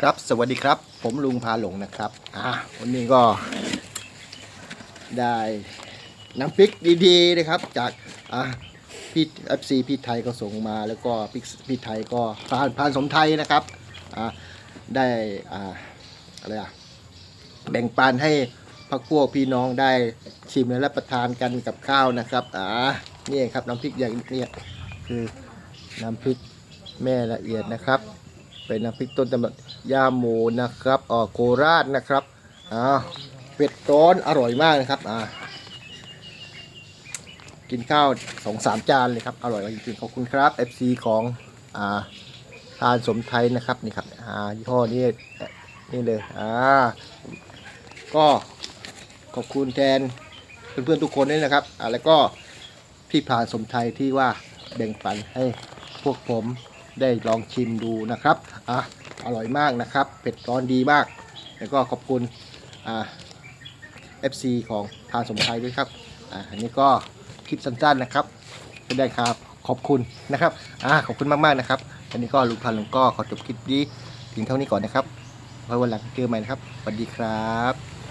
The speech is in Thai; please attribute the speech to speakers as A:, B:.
A: ครับสวัสดีครับ ผมลุงพาหลงนะครับอ่าวันนี้ก็ได้น้ำพริกดีๆนะครับ จากอ่าพี่เอฟซีพี่ไทยก็ส่งมา แล้วก็พี่พี่ไทยก็พานพานสมไทยนะครับอ่าได้อ่าอะไรอะแบ่งปันให้พักพวกพี่น้องได้ชิมและรับประทานกันกับข้าวนะครับอ่านี่ครับน้ำพริกอย่างนี้คือน้ำพริกแม่ละเอียดนะครับ เป็นน้ำพริกต้นตำรับย่าโมนะครับออโคราชนะครับอ่าเป็ดร้อนอร่อยมากนะครับอ่ากินข้าวสองสามจานเลยครับอร่อยจริงๆขอบคุณครับ FC ของอ่าทานสมไทยนะครับนี่ครับอ่ายี่ห้อนี้นี่เลยอ่าก็ขอบคุณแทนเพื่อนๆทุกคนด้วยนะครับอ่าแล้วก็พี่พานสมไทยที่ว่าแบ่งปันให้พวกผม ได้ลองชิมดูนะครับอะอร่อยมากนะครับ เผ็ดร้อนดีมาก แล้วก็ขอบคุณอ่า FC ของทานสมไทยด้วยครับอ่าอันนี้ก็คลิปสั้นๆนะครับไม่ได้ครับขอบคุณนะครับอ่าขอบคุณมากๆนะครับ อันนี้ก็ลุงพันลุงก็ขอจบคลิปนี้ถึงเท่านี้ก่อนนะครับไว้วันหลังเจอใหม่นะครับสวัสดีครับ